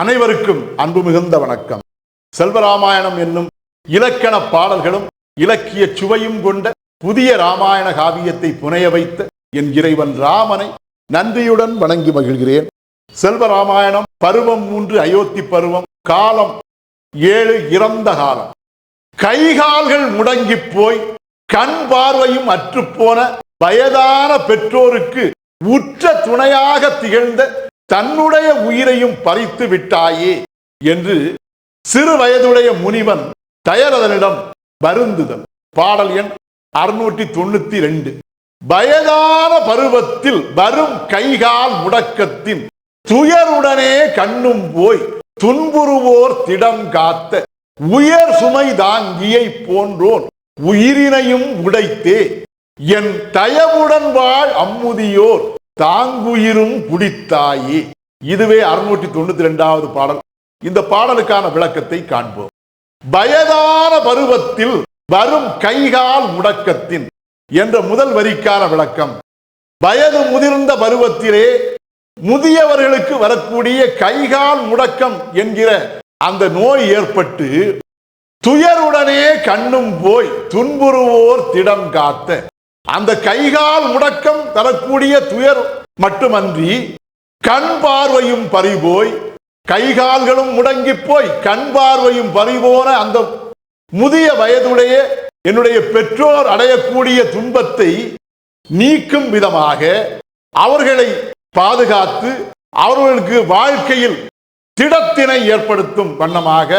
அனைவருக்கும் அன்பு மிகுந்த வணக்கம். செல்வராமாயணம் என்னும் இலக்கண பாடல்களும் இலக்கிய சுவையும் கொண்ட புதிய ராமாயண காவியத்தை புனைய வைத்த என் இறைவன் ராமனை நன்றியுடன் வணங்கி மகிழ்கிறேன். செல்வராமாயணம் பருவம் மூன்று அயோத்தி பருவம் காலம் ஏழு இறந்த காலம். கைகால்கள் முடங்கி போய் கண் பார்வையும் அற்றுப்போன வயதான பெற்றோருக்கு உற்ற துணையாக திகழ்ந்த தன்னுடைய உயிரையும் பறித்து விட்டாயே என்று சிறு வயதுடைய முனிவன் தயரதனிடம் வருந்துதல் பாடல் எண் அறுநூற்றி தொண்ணூத்தி ரெண்டு வயதான பருவத்தில் வரும் கைகால் முடக்கத்தின் துயருடனே கண்ணும் போய் துன்புறுவோர் திடம் காத்த உயர் சுமை தாங்கியை போன்றோன் உயிரினையும் உடைத்தே. என் தயவுடன் வாழ் அம்முதியோர். தாங்குயிரும் குடித்தாயே. இதுவே அறுநூற்றி தொண்ணூத்தி ரெண்டாவது பாடல். இந்த பாடலுக்கான விளக்கத்தை காண்போம். வயதான பருவத்தில் வரும் கைகால் முடக்கத்தின் என்ற முதல் வரிக்கான விளக்கம். வயது முதிர்ந்த பருவத்திலே முதியவர்களுக்கு வரக்கூடிய கைகால் முடக்கம் என்கிற அந்த நோய் ஏற்பட்டு துயருடனே கண்ணும் போய் துன்புறுவோர் திடம் காத்த அந்த கைகால் முடக்கம் தரக்கூடிய துயர் மட்டுமன்றி கண் பார்வையும் பறிபோய் கைகால்களும் முடங்கி போய் கண் பார்வையும் பறிபோன அந்த முதிய வயதுடைய என்னுடைய பெற்றோர் அடையக்கூடிய துன்பத்தை நீக்கும் விதமாக அவர்களை பாதுகாத்து அவர்களுக்கு வாழ்க்கையில் திடத்தினை ஏற்படுத்தும் வண்ணமாக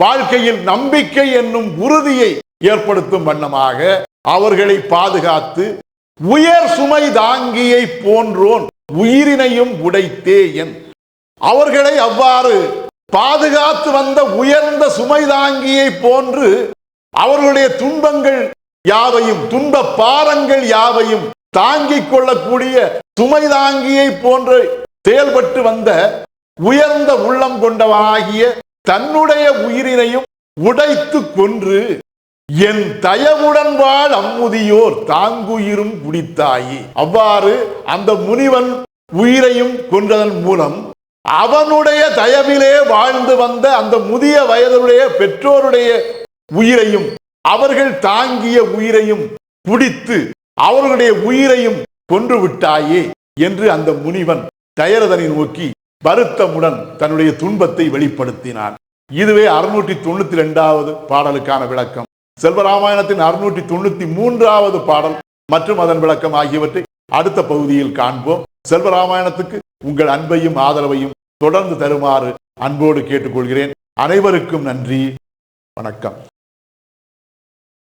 வாழ்க்கையில் நம்பிக்கை என்னும் உறுதியை ஏற்படுத்தும் வண்ணமாக அவர்களை பாதுகாத்து உயர் சுமை தாங்கியை போன்றோன் உயிரினையும் உடைத்தே என் அவர்களை அவ்வாறு பாதுகாத்து வந்த உயர்ந்த சுமை தாங்கியை போன்று அவர்களுடைய துன்பங்கள் யாவையும் துன்ப பாரங்கள் யாவையும் தாங்கிக் கொள்ளக்கூடிய சுமை தாங்கியை போன்று செயல்பட்டு வந்த உயர்ந்த உள்ளம் கொண்டவனாகிய தன்னுடைய உயிரினையும் உடைத்து கொன்று என் தயவுடன் வாழ் அம்முதியோர் தாங்குயிரும் குடித்தாயி. அவ்வாறு அந்த முனிவன் உயிரையும் கொன்றதன் மூலம் அவனுடைய தயவிலே வாழ்ந்து வந்த அந்த முதிய வயதுடைய பெற்றோருடைய உயிரையும் அவர்கள் தாங்கிய உயிரையும் குடித்து அவர்களுடைய உயிரையும் கொன்று விட்டாயே என்று அந்த முனிவன் தயரதனை நோக்கி வருத்தமுடன் தன்னுடைய துன்பத்தை வெளிப்படுத்தினான். இதுவே அறுநூற்றி தொண்ணூத்தி ரெண்டாவது பாடலுக்கான விளக்கம். செல்வராமாயணத்தின் அறுநூற்றி தொண்ணூத்தி மூன்றாவது பாடல் மற்றும் அதன் விளக்கம் ஆகியவற்றை அடுத்த பகுதியில் காண்போம். செல்வராமாயணத்துக்கு உங்கள் அன்பையும் ஆதரவையும் தொடர்ந்து தருமாறு அன்போடு கேட்டுக்கொள்கிறேன். அனைவருக்கும் நன்றி. வணக்கம்.